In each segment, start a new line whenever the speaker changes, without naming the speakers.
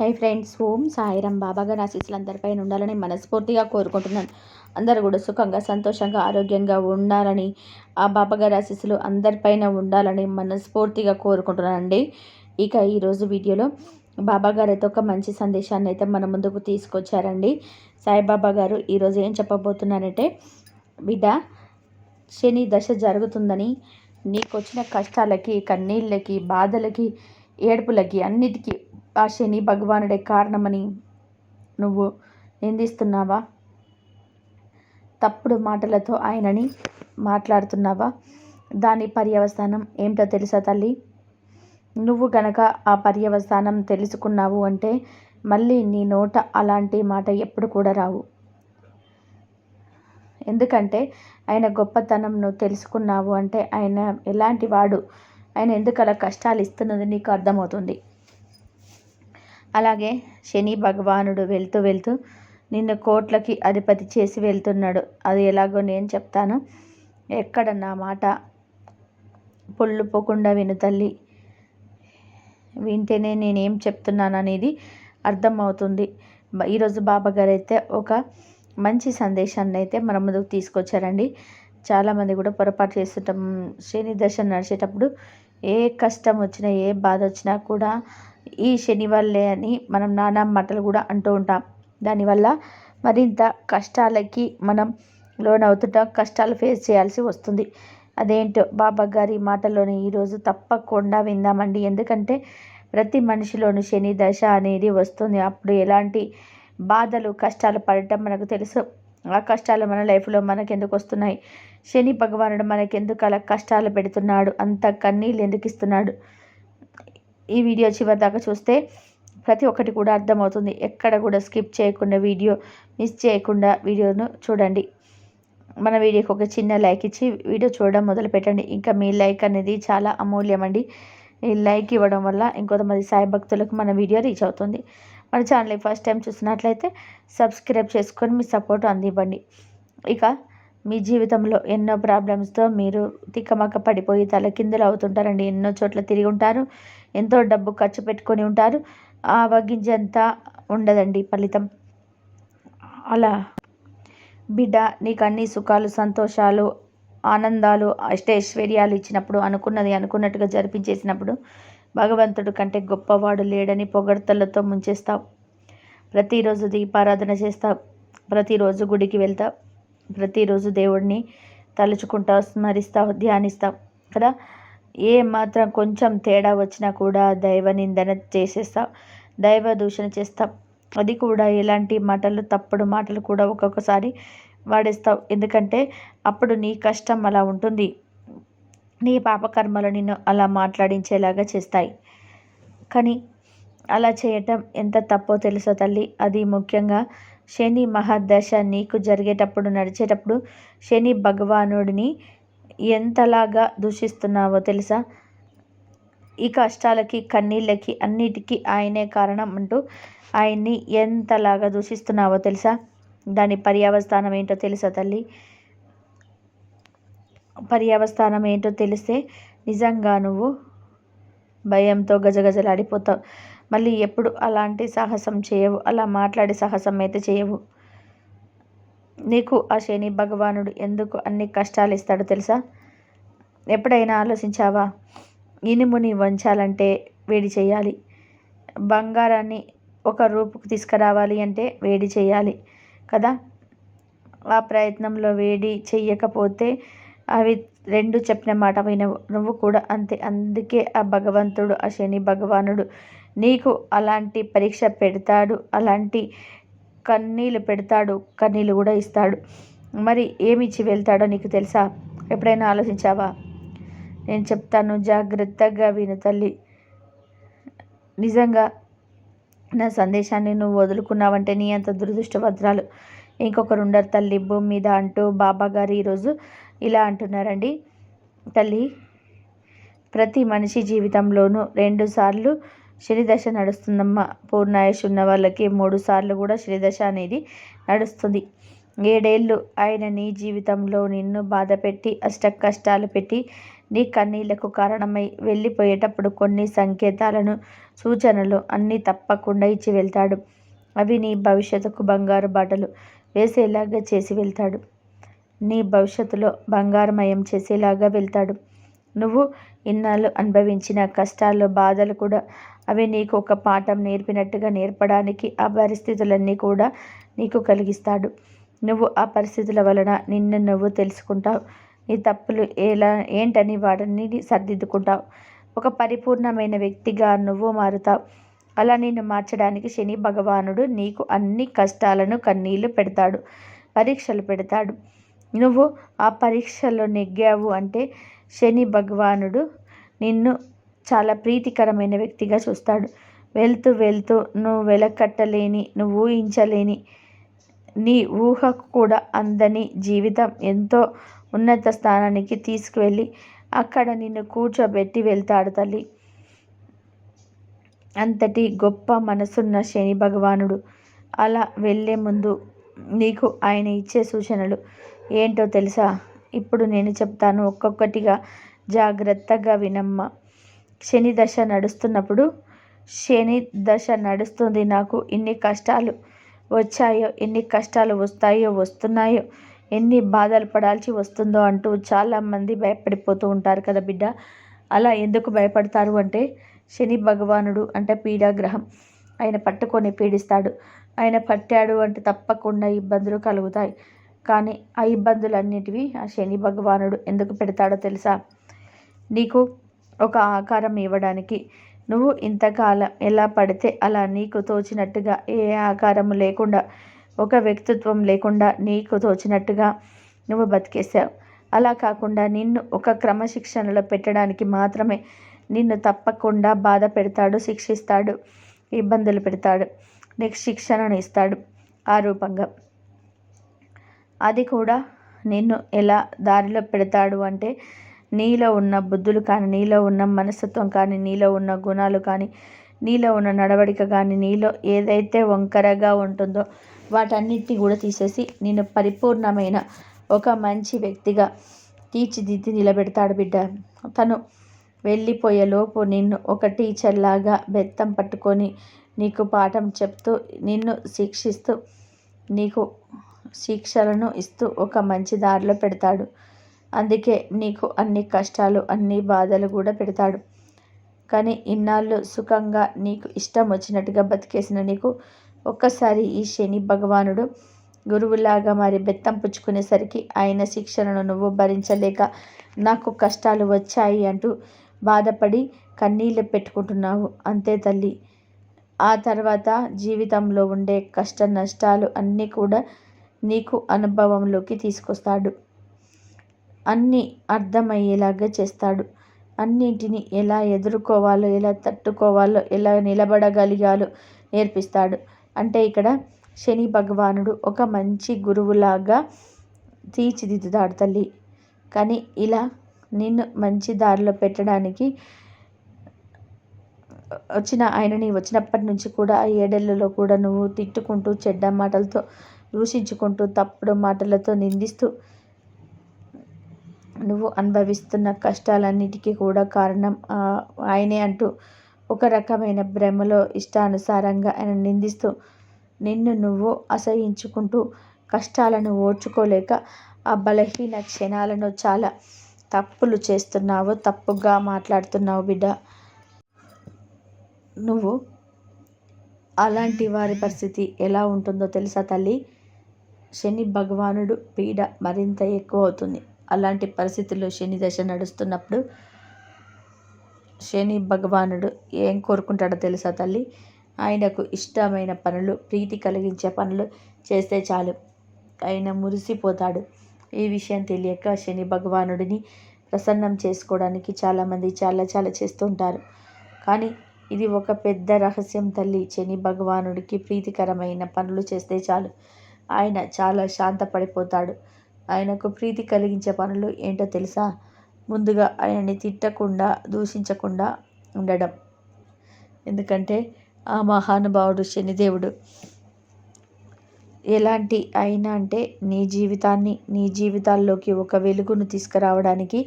High friends Om Sairam బాబాగా ఆశీస్సులు అందరిపైన ఉండాలని మనస్ఫూర్తిగా కోరుకుంటున్నాను. అందరూ కూడా సుఖంగా సంతోషంగా ఆరోగ్యంగా ఉండాలని ఆ బాబాగారి ఆశీస్సులు అందరిపైన ఉండాలని మనస్ఫూర్తిగా కోరుకుంటున్నానండి. ఇక ఈరోజు వీడియోలో బాబా గారు అయితే ఒక మంచి సందేశాన్ని అయితే మన ముందుకు తీసుకొచ్చారండి. సాయిబాబా గారు ఈరోజు ఏం చెప్పబోతున్నారంటే బిడ్డ శని దశ జరుగుతుందని నీకు వచ్చిన కష్టాలకి కన్నీళ్ళకి బాధలకి ఏడుపులకి అన్నిటికీ ఆ శని భగవానుడే కారణమని నువ్వు నిందిస్తున్నావా? తప్పుడు మాటలతో ఆయనని మాట్లాడుతున్నావా? దాని పర్యవసానం ఏమిటో తెలుసా తల్లి? నువ్వు గనక ఆ పర్యవసానం తెలుసుకున్నావు అంటే మళ్ళీ నీ నోట అలాంటి మాట ఎప్పుడు కూడా రావు. ఎందుకంటే ఆయన గొప్పతనం తెలుసుకున్నావు అంటే ఆయన ఎలాంటి వాడు? ఆయన ఎందుకు అలా కష్టాలు ఇస్తున్నది నీకు అర్థమవుతుంది. అలాగే శని భగవానుడు వెళ్తూ వెళ్తూ నిన్ను కోట్లకి అధిపతి చేసి వెళ్తున్నాడు. అది ఎలాగో నేను చెప్తాను. ఎక్కడ నా మాట పొళ్ళు పోకుండా విను తల్లి. వింటేనే నేనేం చెప్తున్నాను అనేది అర్థమవుతుంది. ఈరోజు బాబా గారు అయితే ఒక మంచి సందేశాన్ని అయితే మన ముందుకు తీసుకొచ్చారండి. చాలామంది కూడా పొరపాటు చేస్తుంటాం. శని దశ నడిచేటప్పుడు ఏ కష్టం వచ్చినా ఏ బాధ వచ్చినా కూడా ఈ శని వల్లే అని మనం నానా మాటలు కూడా అంటూ ఉంటాం. దానివల్ల మరింత కష్టాలకి మనం లోన్ అవుతుంటాం కష్టాలు ఫేస్ చేయాల్సి వస్తుంది. అదేంటో బాబా గారి మాటలోని ఈరోజు తప్పకుండా విందామండి. ఎందుకంటే ప్రతి మనిషిలోనూ శని దశ అనేది వస్తుంది. అప్పుడు ఎలాంటి బాధలు కష్టాలు పడటం మనకు తెలుసు. ఆ కష్టాలు మన లైఫ్లో మనకు ఎందుకు వస్తున్నాయి? శని భగవానుడు మనకెందుకు అలా కష్టాలు పెడుతున్నాడు? అంత కన్నీళ్ళు ఎందుకు ఇస్తున్నాడు? ఈ వీడియో చివరి దాకా చూస్తే ప్రతి ఒక్కటి కూడా అర్థమవుతుంది. ఎక్కడ కూడా స్కిప్ చేయకుండా వీడియో మిస్ చేయకుండా వీడియోను చూడండి. మన వీడియోకి ఒక చిన్న లైక్ ఇచ్చి వీడియో చూడడం మొదలు పెట్టండి ఇంకా మీ లైక్ అనేది చాలా అమూల్యం అండి ఈ లైక్ ఇవ్వడం వల్ల ఇంకొంతమంది సాయి భక్తులకు మన వీడియో రీచ్ అవుతుంది. మన ఛానల్ ఫస్ట్ టైం చూసినట్లయితే సబ్స్క్రైబ్ చేసుకొని మీ సపోర్ట్ అందివ్వండి. ఇక మీ జీవితంలో ఎన్నో ప్రాబ్లమ్స్తో మీరు తిక్కమక్క పడిపోయి తలకిందులు అవుతుంటారండి. ఎన్నో చోట్ల తిరిగి ఉంటారు. ఎంతో డబ్బు ఖర్చు పెట్టుకొని ఉంటారు. ఆ వగ్గించంతా ఉండదండి ఫలితం. అలా. బిడ్డ నీకు అన్ని సుఖాలు సంతోషాలు ఆనందాలు అష్టైశ్వర్యాలు ఇచ్చినప్పుడు అనుకున్నది అనుకున్నట్టుగా జరిపించేసినప్పుడు భగవంతుడు కంటే గొప్పవాడు లేడని పొగడ్తలతో ముంచేస్తావు. ప్రతిరోజు దీపారాధన చేస్తావు. ప్రతిరోజు గుడికి వెళ్తావు. ప్రతిరోజు దేవుడిని తలుచుకుంటావు స్మరిస్తావు ధ్యానిస్తావు. కదా? ఏ మాత్రం కొంచెం తేడా వచ్చినా కూడా దైవ నిందన చేసేస్తావు దైవ దూషణ చేస్తాం. అది కూడా ఎలాంటి మాటలు తప్పుడు మాటలు కూడా ఒక్కొక్కసారి వాడేస్తావు ఎందుకంటే అప్పుడు నీ కష్టం అలా ఉంటుంది. నీ పాపకర్మలు నిన్ను అలా మాట్లాడించేలాగా చేస్తాయి. కానీ అలా చేయటం ఎంత తప్పో తెలుసో తల్లి? అది ముఖ్యంగా శని మహాదశ నీకు జరిగేటప్పుడు నడిచేటప్పుడు శని భగవానుడిని ఎంతలాగా దూషిస్తున్నావో తెలుసా? ఈ కష్టాలకి కన్నీళ్ళకి అన్నిటికీ ఆయనే కారణం అంటూ ఆయన్ని ఎంతలాగా దూషిస్తున్నావో తెలుసా? దాని పర్యావస్థానం ఏంటో తెలుసా తల్లి? పర్యావస్థానం ఏంటో తెలిస్తే నిజంగా నువ్వు భయంతో గజగజలాడిపోతావు. మళ్ళీ ఎప్పుడు అలాంటి సాహసం చేయవు. అలా మాట్లాడే సాహసం అయితే చేయవు. నీకు ఆ శని భగవానుడు ఎందుకు అన్ని కష్టాలు ఇస్తాడో తెలుసా? ఎప్పుడైనా ఆలోచించావా? ఇనుముని వంచాలంటే వేడి చేయాలి. బంగారాన్ని ఒక రూపుకు తీసుకురావాలి అంటే వేడి చేయాలి కదా? ఆ ప్రయత్నంలో వేడి చెయ్యకపోతే అవి రెండు చెప్పిన మాట వినవు. నువ్వు కూడా అంతే. అందుకే ఆ భగవంతుడు ఆ శని భగవానుడు నీకు అలాంటి పరీక్ష పెడతాడు. అలాంటి కన్నీళ్ళు పెడతాడు కన్నీళ్ళు కూడా ఇస్తాడు. మరి ఏమి ఇచ్చి వెళ్తాడో నీకు తెలుసా? ఎప్పుడైనా ఆలోచించావా? నేను చెప్తాను జాగ్రత్తగా విను తల్లి. నిజంగా నా సందేశాన్ని నువ్వు వదులుకున్నావంటే నీ అంత దురదృష్టవంతురాలు. ఇంకొకరు ఉండరు తల్లి. భూమి మీద అంటూ బాబా గారు ఈరోజు ఇలా అంటున్నారండి. తల్లి ప్రతి మనిషి జీవితంలోనూ రెండుసార్లు శనిదశ నడుస్తుందమ్మా. పూర్ణాయుష్ ఉన్న వాళ్ళకి మూడు సార్లు కూడా శనిదశ అనేది నడుస్తుంది. ఏడేళ్ళు ఆయన నీ జీవితంలో నిన్ను బాధ పెట్టి అష్ట కష్టాలు పెట్టి నీ కన్నీళ్ళకు కారణమై వెళ్ళిపోయేటప్పుడు కొన్ని సంకేతాలను సూచనలు అన్నీ తప్పకుండా ఇచ్చి వెళ్తాడు. అవి నీ భవిష్యత్తుకు బంగారు బాటలు వేసేలాగా చేసి వెళ్తాడు. నీ భవిష్యత్తులో బంగారమయం చేసేలాగా వెళ్తాడు. నువ్వు ఇన్నాళ్ళు అనుభవించిన కష్టాలు బాధలు కూడా అవి నీకు ఒక పాఠం నేర్పినట్టుగా నేర్పడానికి ఆ పరిస్థితులన్నీ కూడా నీకు కలిగిస్తాడు. నువ్వు ఆ పరిస్థితుల వలన నిన్ను నువ్వు తెలుసుకుంటావు. నీ తప్పులు ఎలా ఏంటని వాటిని సర్దిద్దుకుంటావు. ఒక పరిపూర్ణమైన వ్యక్తిగా నువ్వు మారుతావు. అలా నిన్ను మార్చడానికి శని భగవానుడు నీకు అన్ని కష్టాలను కన్నీళ్ళు పెడతాడు పరీక్షలు పెడతాడు. నువ్వు ఆ పరీక్షలో నెగ్గావు అంటే శని భగవానుడు నిన్ను చాలా ప్రీతికరమైన వ్యక్తిగా చూస్తాడు. వెళ్తూ వెళ్తూ నువ్వు వెలకట్టలేని నువ్వు ఊహించలేని నీ ఊహకు కూడా అందని జీవితం ఎంతో ఉన్నత స్థానానికి తీసుకువెళ్ళి అక్కడ నిన్ను కూర్చోబెట్టి వెళ్తాడు తల్లి. అంతటి గొప్ప మనసున్న శని భగవానుడు అలా వెళ్ళే ముందు నీకు ఆయన ఇచ్చే సూచనలు ఏంటో తెలుసా? ఇప్పుడు నేను చెప్తాను ఒక్కొక్కటిగా. జాగ్రత్తగా వినమ్మా. శని దశ నడుస్తున్నప్పుడు శని దశ నడుస్తుంది. నాకు ఇన్ని కష్టాలు వచ్చాయో ఎన్ని కష్టాలు వస్తాయో వస్తున్నాయో ఎన్ని బాధలు పడాల్సి వస్తుందో అంటూ చాలామంది భయపడిపోతూ ఉంటారు కదా బిడ్డ. అలా ఎందుకు భయపడతారు అంటే శని భగవానుడు అంటే పీడాగ్రహం. ఆయన పట్టుకొని పీడిస్తాడు. ఆయన పట్టాడు అంటే తప్పకుండా ఇబ్బందులు కలుగుతాయి. కానీ ఆ ఇబ్బందులన్నిటివి ఆ శని భగవానుడు ఎందుకు పెడతాడో తెలుసా? నీకు ఒక ఆకారం ఇవ్వడానికి. నువ్వు ఇంతకాలం ఎలా పడితే అలా నీకు తోచినట్టుగా ఏ ఆకారము లేకుండా ఒక వ్యక్తిత్వం లేకుండా నీకు తోచినట్టుగా నువ్వు బతికేసావు అలా కాకుండా నిన్ను ఒక క్రమశిక్షణలో పెట్టడానికి మాత్రమే నిన్ను తప్పకుండా బాధ పెడతాడు శిక్షిస్తాడు ఇబ్బందులు పెడతాడు నెక్స్ట్ శిక్షణను ఇస్తాడు ఆ రూపంగా. అది కూడా నిన్ను ఎలా దారిలో పెడతాడు అంటే నీలో ఉన్న బుద్ధులు కానీ నీలో ఉన్న మనస్తత్వం కానీ నీలో ఉన్న గుణాలు కానీ నీలో ఉన్న నడవడిక కానీ నీలో ఏదైతే వంకరగా ఉంటుందో వాటన్నిటిని కూడా తీసేసి నేను పరిపూర్ణమైన ఒక మంచి వ్యక్తిగా తీర్చిదిద్ది నిలబెడతాడు బిడ్డ. తను వెళ్ళిపోయేలోపు నిన్ను ఒక టీచర్ లాగా బెత్తం పట్టుకొని నీకు పాఠం చెప్తూ నిన్ను శిక్షిస్తూ నీకు శిక్షలను ఇస్తూ ఒక మంచి దారిలో పెడతాడు. అందుకే నీకు అన్ని కష్టాలు అన్ని బాధలు కూడా పెడతాడు. కానీ ఇన్నాళ్ళు సుఖంగా నీకు ఇష్టం వచ్చినట్టుగా బతికేసిన నీకు ఒక్కసారి ఈ శని భగవానుడు గురువులాగా మరి బెత్తం పుచ్చుకునేసరికి ఆయన శిక్షణను నువ్వు భరించలేక నాకు కష్టాలు వచ్చాయి అంటూ బాధపడి కన్నీళ్ళు పెట్టుకుంటున్నావు. అంతే తల్లి. ఆ తర్వాత జీవితంలో ఉండే కష్ట నష్టాలు అన్నీ కూడా నీకు అనుభవంలోకి తీసుకొస్తాడు. అన్నీ అర్థమయ్యేలాగా చేస్తాడు. అన్నింటినీ ఎలా ఎదుర్కోవాలో ఎలా తట్టుకోవాలో ఎలా నిలబడగలిగాలో నేర్పిస్తాడు. అంటే ఇక్కడ శని భగవానుడు ఒక మంచి గురువులాగా తీర్చిదిద్దుతాడు తల్లి. కానీ ఇలా నిన్ను మంచి దారిలో పెట్టడానికి వచ్చిన ఆయనని వచ్చినప్పటి నుంచి కూడా ఆ ఏడేళ్ళలో కూడా నువ్వు తిట్టుకుంటూ చెడ్డ మాటలతో దూషించుకుంటూ తప్పుడు మాటలతో నిందిస్తూ నువ్వు అనుభవిస్తున్న కష్టాలన్నిటికీ కూడా కారణం ఆయనే అంటూ ఒక రకమైన భ్రమలో ఇష్టానుసారంగా ఆయన నిందిస్తూ నిన్ను నువ్వు అసహించుకుంటూ కష్టాలను ఓర్చుకోలేక ఆ బలహీన క్షణాలను చాలా తప్పులు చేస్తున్నావు తప్పుగా మాట్లాడుతున్నావు బిడ్డ. నువ్వు అలాంటి వారి పరిస్థితి ఎలా ఉంటుందో తెలుసా తల్లి? శని భగవానుడు పీడ మరింత ఎక్కువ అవుతుంది. అలాంటి పరిస్థితుల్లో శని దశ నడుస్తున్నప్పుడు శని భగవానుడు ఏం కోరుకుంటాడో తెలుసా తల్లి? ఆయనకు ఇష్టమైన పనులు ప్రీతి కలిగించే పనులు చేస్తే చాలు. ఆయన మురిసిపోతాడు. ఈ విషయం తెలియక శని భగవానుడిని ప్రసన్నం చేసుకోవడానికి చాలామంది చాలా చాలా చేస్తుంటారు. కానీ ఇది ఒక పెద్ద రహస్యం తల్లి. శని భగవానుడికి ప్రీతికరమైన పనులు చేస్తే చాలు. ఆయన చాలా శాంతపడిపోతాడు. ఆయనకు ప్రీతి కలిగించే పనులు ఏంటో తెలుసా? ముందుగా ఆయనని తిట్టకుండా దూషించకుండా ఉండడం. ఎందుకంటే ఆ మహానుభావుడు శనిదేవుడు. ఎలాంటి అయినా అంటే నీ జీవితాన్ని నీ జీవితాల్లోకి ఒక వెలుగును తీసుకురావడానికి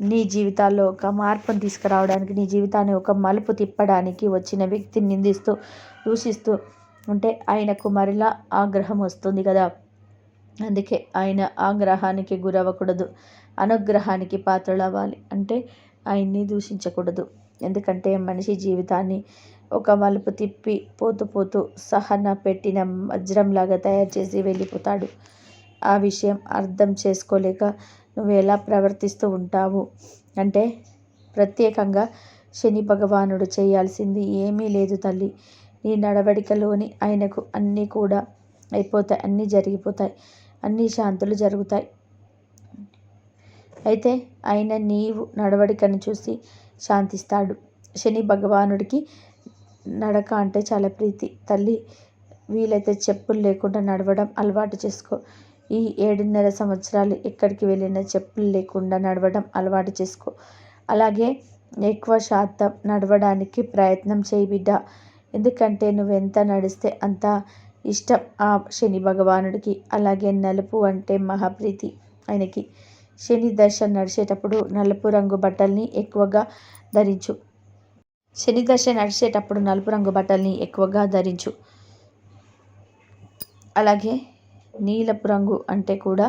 నీ జీవితాల్లో ఒక మార్పును తీసుకురావడానికి నీ జీవితాన్ని ఒక మలుపు తిప్పడానికి వచ్చిన వ్యక్తిని నిందిస్తూ దూషిస్తూ ఉంటే ఆయనకు మరలా ఆగ్రహం వస్తుంది కదా? అందుకే ఆయన ఆగ్రహానికి గురవ్వకూడదు అనుగ్రహానికి పాత్రలవ్వాలి. అంటే ఆయన్ని దూషించకూడదు. ఎందుకంటే మనిషి జీవితాన్ని ఒక మలుపు తిప్పి పోతూ పోతూ సహన పెట్టిన వజ్రంలాగా తయారు చేసి వెళ్ళిపోతాడు. ఆ విషయం అర్థం చేసుకోలేక నువ్వు ఎలా ప్రవర్తిస్తూ ఉంటావు? అంటే ప్రత్యేకంగా శని భగవానుడు చేయాల్సింది ఏమీ లేదు తల్లి. నీ నడవడికలోని ఆయనకు అన్నీ కూడా అయిపోతాయి అన్నీ జరిగిపోతాయి. అన్ని శాంతులు జరుగుతాయి. అయితే ఆయన నీవు నడవడికను చూసి శాంతిస్తాడు. శని భగవానుడికి నడక అంటే చాలా ప్రీతి. తల్లి వీలైతే చెప్పులు లేకుండా నడవడం అలవాటు చేసుకో. ఈ ఏడున్నర సంవత్సరాలు ఎక్కడికి వెళ్ళినా చెప్పులు లేకుండా నడవడం అలవాటు చేసుకో. అలాగే ఎక్కువ శాతం నడవడానికి ప్రయత్నం చేయి బిడ్డ. ఎందుకంటే నువ్వెంత నడిస్తే అంత ఇష్టం ఆ శని భగవానుడికి. అలాగే నలుపు అంటే మహాప్రీతి ఆయనకి. శని దశ నడిచేటప్పుడు నలుపు రంగు బట్టల్ని ఎక్కువగా ధరించు. శని దశ నడిచేటప్పుడు నలుపు రంగు బట్టల్ని ఎక్కువగా ధరించు. అలాగే నీలపు రంగు అంటే కూడా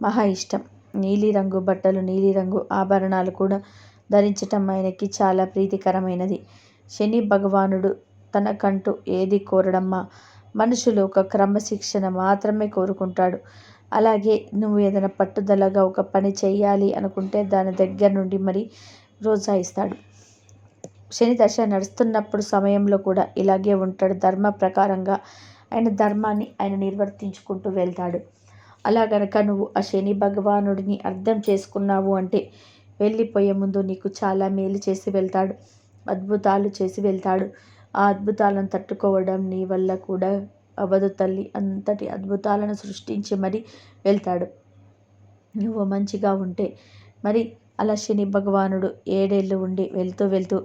మహా ఇష్టం. నీలిరంగు బట్టలు నీలిరంగు ఆభరణాలు కూడా ధరించటం ఆయనకి చాలా ప్రీతికరమైనది. శని భగవానుడు తనకంటూ ఏది కోరడమ్మా? మనుషులు ఒక క్రమశిక్షణ మాత్రమే కోరుకుంటాడు. అలాగే నువ్వు ఏదైనా పట్టుదలగా ఒక పని చేయాలి అనుకుంటే దాని దగ్గర నుండి మరి ప్రోత్సహిస్తాడు. శని దశ నడుస్తున్నప్పుడు సమయంలో కూడా ఇలాగే ఉంటాడు. ధర్మ ప్రకారంగా ఆయన ధర్మాన్ని ఆయన నిర్వర్తించుకుంటూ వెళ్తాడు. అలా గనక నువ్వు ఆ శని భగవానుడిని అర్థం చేసుకున్నావు అంటే వెళ్ళిపోయే ముందు నీకు చాలా మేలు చేసి వెళ్తాడు. అద్భుతాలు చేసి వెళ్తాడు. ఆ అద్భుతాలను తట్టుకోవడం నీ వల్ల కూడా అవ్వదు తల్లి అంతటి అద్భుతాలను సృష్టించి మరి వెళ్తాడు. నువ్వు మంచిగా ఉంటే మరి అలా శని భగవానుడు ఏడేళ్ళు ఉండి వెళ్తూ వెళ్తూ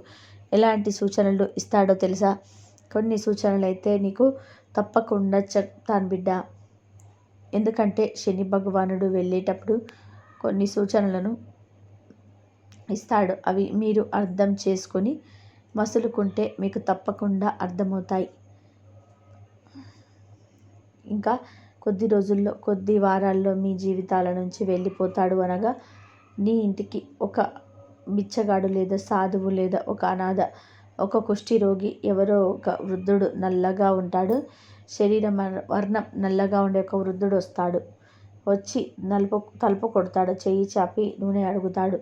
ఎలాంటి సూచనలు ఇస్తాడో తెలుసా? కొన్ని సూచనలు అయితే నీకు తప్పకుండా చెప్తాను బిడ్డ. ఎందుకంటే శని భగవానుడు వెళ్ళేటప్పుడు కొన్ని సూచనలను ఇస్తాడు. అవి మీరు అర్థం చేసుకొని మసులుకుంటే మీకు తప్పకుండా అర్థమవుతాయి. ఇంకా కొద్ది రోజుల్లో కొద్ది వారాల్లో మీ జీవితాల నుంచి వెళ్ళిపోతాడు అనగా నీ ఇంటికి ఒక బిచ్చగాడు లేదా సాధువు లేదా ఒక అనాథ ఒక కుష్టి రోగి ఎవరో ఒక వృద్ధుడు నల్లగా ఉంటాడు. శరీరం వర్ణం నల్లగా ఉండే ఒక వృద్ధుడు వస్తాడు. వచ్చి నలుపు తలుపు కొడతాడు. చెయ్యి చాపి నూనె అడుగుతాడు.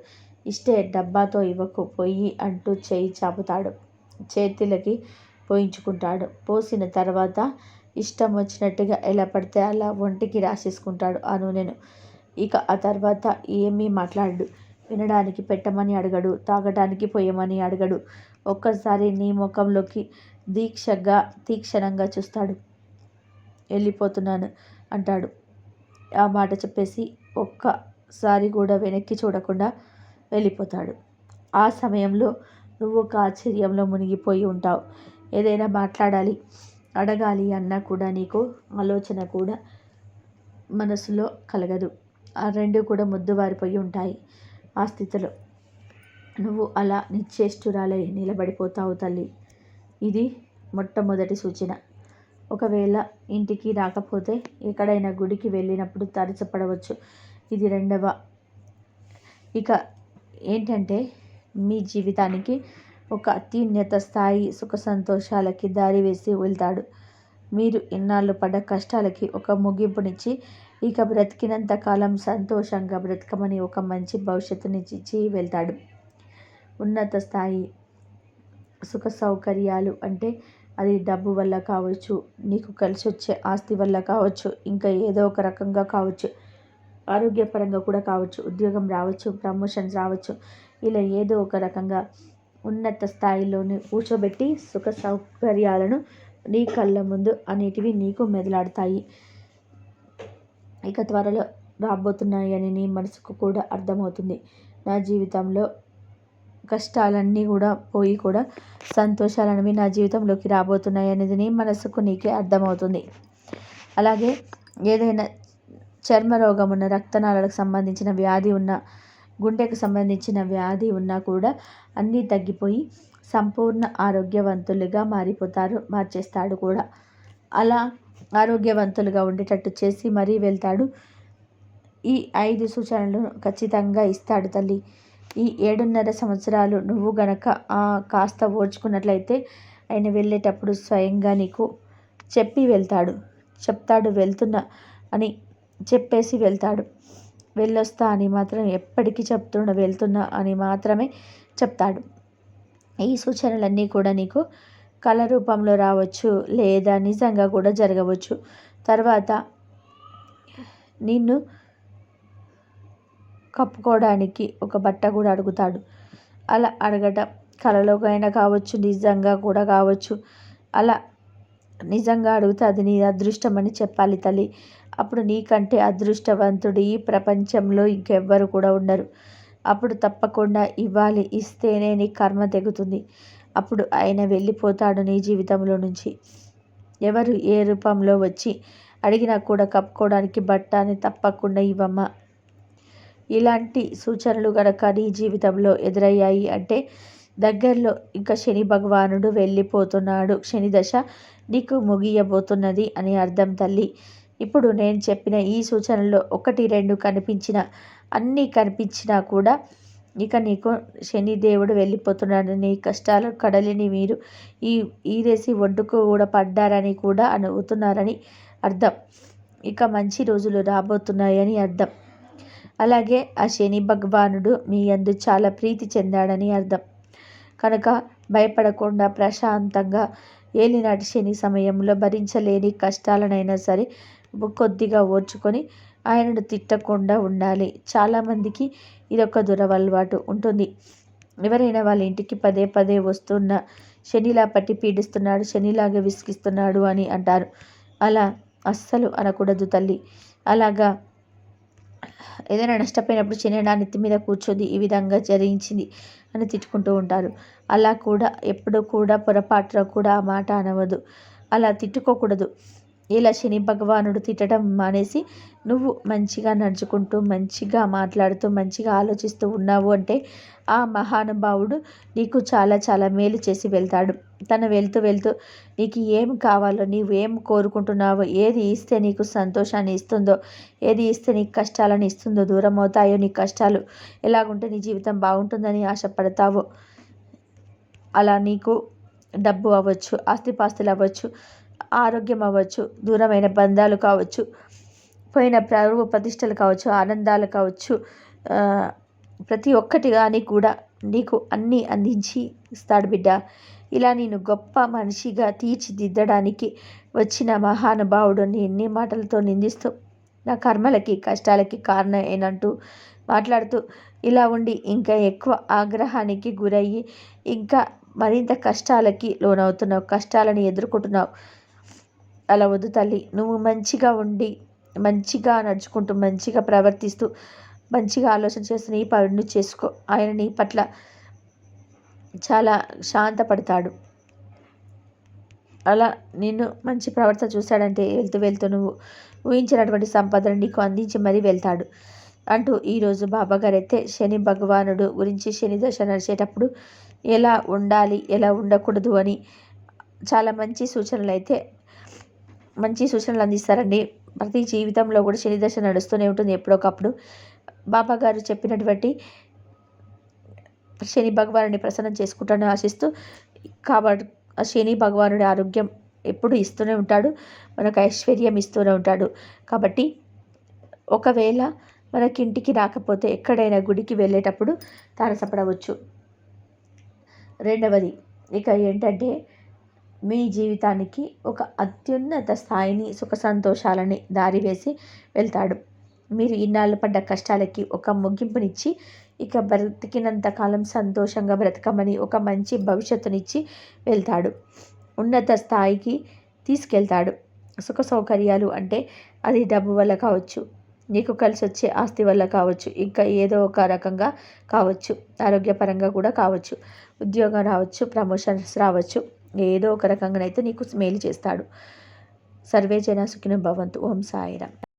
ఇష్టే డబ్బాతో ఇవ్వకు పొయ్యి అంటూ చేయి చాపుతాడు. చేతులకి పోయించుకుంటాడు. పోసిన తర్వాత ఇష్టం వచ్చినట్టుగా ఎలా పడితే అలా ఒంటికి రాసేసుకుంటాడు ఆ నూనెను. ఇక ఆ తర్వాత ఏమీ మాట్లాడు వినడానికి పెట్టమని అడగడు తాగటానికి పోయమని అడగడు. ఒక్కసారి నీ ముఖంలోకి దీక్షగా తీక్షణంగా చూస్తాడు. వెళ్ళిపోతున్నాను అంటాడు. ఆ మాట చెప్పేసి ఒక్కసారి కూడా వెనక్కి చూడకుండా వెళ్ళిపోతాడు. ఆ సమయంలో నువ్వు ఒక ఆశ్చర్యంలో మునిగిపోయి ఉంటావు. ఏదైనా మాట్లాడాలి అడగాలి అన్నా కూడా నీకు ఆలోచన కూడా మనసులో కలగదు. ఆ రెండు కూడా ముద్దువారిపోయి ఉంటాయి ఆ స్థితిలో. నువ్వు అలా నిశ్చేష్టురాలై నిలబడిపోతావు తల్లి. ఇది మొట్టమొదటి సూచన. ఒకవేళ ఇంటికి రాకపోతే ఎక్కడైనా గుడికి వెళ్ళినప్పుడు తరచపడవచ్చు ఇది రెండవ. ఇక ఏంటంటే మీ జీవితానికి ఒక అత్యున్నత స్థాయి సుఖ సంతోషాలకి దారి వేసి వెళ్తాడు. మీరు ఇన్నాళ్ళు పడ్డ కష్టాలకి ఒక ముగింపునిచ్చి ఇక బ్రతికినంత కాలం సంతోషంగా బ్రతకమని ఒక మంచి భవిష్యత్తునిచ్చి వెళ్తాడు. ఉన్నత స్థాయి సుఖ సౌకర్యాలు అంటే అది డబ్బు వల్ల కావచ్చు నీకు కలిసి వచ్చే ఆస్తి వల్ల కావచ్చు ఇంకా ఏదో ఒక రకంగా కావచ్చు. ఆరోగ్యపరంగా కూడా కావచ్చు ఉద్యోగం రావచ్చు ప్రమోషన్స్ రావచ్చు. ఇలా ఏదో ఒక రకంగా ఉన్నత స్థాయిలోనే కూర్చోబెట్టి సుఖ సౌకర్యాలను నీ కళ్ళ ముందు అనేటివి నీకు మెదలాడతాయి. ఇక త్వరలో రాబోతున్నాయని నీ మనసుకు కూడా అర్థమవుతుంది. నా జీవితంలో కష్టాలన్నీ కూడా పోయి కూడా సంతోషాలనేవి నా జీవితంలోకి రాబోతున్నాయి అనేది నీ మనసుకు నీకే అర్థమవుతుంది. అలాగే ఏదైనా చర్మ రోగం ఉన్న రక్తనాళాలకు సంబంధించిన వ్యాధి ఉన్న గుండెకు సంబంధించిన వ్యాధి ఉన్నా కూడా అన్నీ తగ్గిపోయి సంపూర్ణ ఆరోగ్యవంతులుగా మారిపోతారు మార్చేస్తాడు కూడా. అలా ఆరోగ్యవంతులుగా ఉండేటట్టు చేసి మరీ వెళ్తాడు. ఈ ఐదు సూచనలు ఖచ్చితంగా ఇస్తాడు తల్లి. ఈ ఏడున్నర సంవత్సరాలు నువ్వు గనక కాస్త ఓర్చుకున్నట్లయితే ఆయన వెళ్ళేటప్పుడు స్వయంగా నీకు చెప్పి వెళ్తాడు. చెప్తాడు వెళ్తున్నా అని చెప్పేసి వెళ్తాడు. వెళ్ళొస్తా అని మాత్రం ఎప్పటికీ చెప్తున్నా వెళ్తున్నా అని మాత్రమే చెప్తాడు. ఈ సూచనలన్నీ కూడా నీకు కళ రూపంలో రావచ్చు లేదా నిజంగా కూడా జరగవచ్చు. తర్వాత నిన్ను కప్పుకోవడానికి ఒక బట్ట కూడా అడుగుతాడు. అలా అడగటం కలలోకైనా కావచ్చు నిజంగా కూడా కావచ్చు. అలా నిజంగా అడిగితే అది నీ అదృష్టం అని చెప్పాలి తల్లి. అప్పుడు నీకంటే అదృష్టవంతుడు ఈ ప్రపంచంలో ఇంకెవ్వరు కూడా ఉండరు. అప్పుడు తప్పకుండా ఇవ్వాలి ఇస్తేనే నీ కర్మ తెగుతుంది. అప్పుడు ఆయన వెళ్ళిపోతాడు నీ జీవితంలో నుంచి. ఎవరు ఏ రూపంలో వచ్చి అడిగినా కూడా కప్పుకోవడానికి బట్ట అని తప్పకుండా ఇవ్వమ్మ. ఇలాంటి సూచనలు గనక నీ జీవితంలో ఎదురయ్యాయి అంటే దగ్గరలో ఇంకా శని భగవానుడు వెళ్ళిపోతున్నాడు. శని దశ నీకు ముగియబోతున్నది అని అర్థం తల్లి. ఇప్పుడు నేను చెప్పిన ఈ సూచనలో ఒకటి రెండు కనిపించిన అన్నీ కనిపించినా కూడా ఇక నీకు శనిదేవుడు వెళ్ళిపోతున్నాడు. నీ కష్టాలు కడలిని మీరు ఈ ఈరేసి ఒడ్డుకు కూడా పడ్డారని కూడా అనుగుతున్నారని అర్థం. ఇక మంచి రోజులు రాబోతున్నాయని అర్థం. అలాగే ఆ శని భగవానుడు మీ అందు చాలా ప్రీతి చెందాడని అర్థం. కనుక భయపడకుండా ప్రశాంతంగా ఏలినాటి శని సమయంలో భరించలేని కష్టాలనైనా సరే కొద్దిగా ఓర్చుకొని ఆయనను తిట్టకుండా ఉండాలి. చాలామందికి ఇదొక దురవలవాటు ఉంటుంది. ఎవరైనా వాళ్ళ ఇంటికి పదే పదే వస్తున్న శనిలా పట్టి పీడిస్తున్నాడు శనిలాగా విసిగిస్తున్నాడు అని అంటారు. అలా అస్సలు అనకూడదు తల్లి. అలాగా ఏదైనా నష్టపోయినప్పుడు శని నా నెత్తి మీద కూర్చుంది ఈ విధంగా జరిగించింది అని తిట్టుకుంటూ ఉంటారు. అలా కూడా ఎప్పుడు కూడా పొరపాటులో కూడా ఆ మాట అనవద్దు అలా తిట్టుకోకూడదు. ఇలా శని భగవానుడు తిట్టడం మానేసి నువ్వు మంచిగా నడుచుకుంటూ మంచిగా మాట్లాడుతూ మంచిగా ఆలోచిస్తూ ఉన్నావు అంటే ఆ మహానుభావుడు నీకు చాలా చాలా మేలు చేసి వెళ్తాడు. తను వెళ్తూ వెళ్తూ నీకు ఏం కావాలో నీవు ఏం కోరుకుంటున్నావో ఏది ఇస్తే నీకు సంతోషాన్ని ఇస్తుందో ఏది ఇస్తే నీకు కష్టాలను ఇస్తుందో దూరం అవుతాయో నీ కష్టాలు ఎలాగుంటే నీ జీవితం బాగుంటుందని ఆశపడతావో అలా నీకు డబ్బు అవ్వచ్చు ఆస్తిపాస్తులు అవ్వచ్చు ఆరోగ్యం అవ్వచ్చు దూరమైన బంధాలు కావచ్చు పోయిన పరువు ప్రతిష్టలు కావచ్చు ఆనందాలు కావచ్చు ప్రతి ఒక్కటి కానీ కూడా నీకు అన్నీ అందించి ఇస్తాడు బిడ్డ. ఇలా నేను గొప్ప మనిషిగా తీర్చిదిద్దడానికి వచ్చిన మహానుభావుడు ఎన్ని మాటలతో నిందిస్తూ నా కర్మలకి కష్టాలకి కారణం ఏనంటూ మాట్లాడుతూ ఇలా ఉండి ఇంకా ఎక్కువ ఆగ్రహానికి గురయ్యి ఇంకా మరింత కష్టాలకి లోనవుతున్నావు కష్టాలను ఎదుర్కొంటున్నావు. అలా వద్దు తల్లి. నువ్వు మంచిగా ఉండి మంచిగా నడుచుకుంటూ మంచిగా ప్రవర్తిస్తూ మంచిగా ఆలోచన చేసి నీ పనులు చేసుకో. ఆయన నీ పట్ల చాలా శాంతపడతాడు. అలా నిన్ను మంచి ప్రవర్తన చూశాడంటే వెళ్తూ వెళ్తూ నువ్వు ఊహించినటువంటి సంపదను నీకు అందించి మరీ వెళ్తాడు అంటూ ఈరోజు బాబాగారు అయితే శని భగవానుడు గురించి శని దశ నడిచేటప్పుడు ఎలా ఉండాలి ఎలా ఉండకూడదు అని చాలా మంచి సూచనలు అయితే మంచి సూచనలు అందిస్తారండి. ప్రతి జీవితంలో కూడా శనిదశ నడుస్తూనే ఉంటుంది ఎప్పుడొకప్పుడు. బాబా గారు చెప్పినటువంటి శని భగవానుని ప్రసన్నం చేసుకుంటానని ఆశిస్తూ కాబట్టి శని భగవానుడి ఆరోగ్యం ఎప్పుడు ఇస్తూనే ఉంటాడు. మనకు ఐశ్వర్యం ఇస్తూనే ఉంటాడు. కాబట్టి ఒకవేళ మనకి ఇంటికి రాకపోతే ఎక్కడైనా గుడికి వెళ్ళేటప్పుడు తారసపడవచ్చు. రెండవది ఇక ఏంటంటే మీ జీవితానికి ఒక అత్యున్నత స్థాయిని సుఖ సంతోషాలని దారివేసి వెళ్తాడు. మీరు ఇన్నాళ్ళు పడ్డ కష్టాలకి ఒక ముగింపునిచ్చి ఇక బ్రతికినంత కాలం సంతోషంగా బ్రతకమని ఒక మంచి భవిష్యత్తునిచ్చి వెళ్తాడు. ఉన్నత స్థాయికి తీసుకెళ్తాడు. సుఖ సౌకర్యాలు అంటే అది డబ్బు వల్ల కావచ్చు నీకు కలిసి వచ్చే ఆస్తి వల్ల కావచ్చు ఇంకా ఏదో ఒక రకంగా కావచ్చు ఆరోగ్యపరంగా కూడా కావచ్చు ఉద్యోగం రావచ్చు ప్రమోషన్స్ రావచ్చు. ఏదో ఒక రకంగానైతే నీకు మేలు చేస్తాడు. సర్వే జన సుఖిన భవంతు. ఓం సాయిరామ్.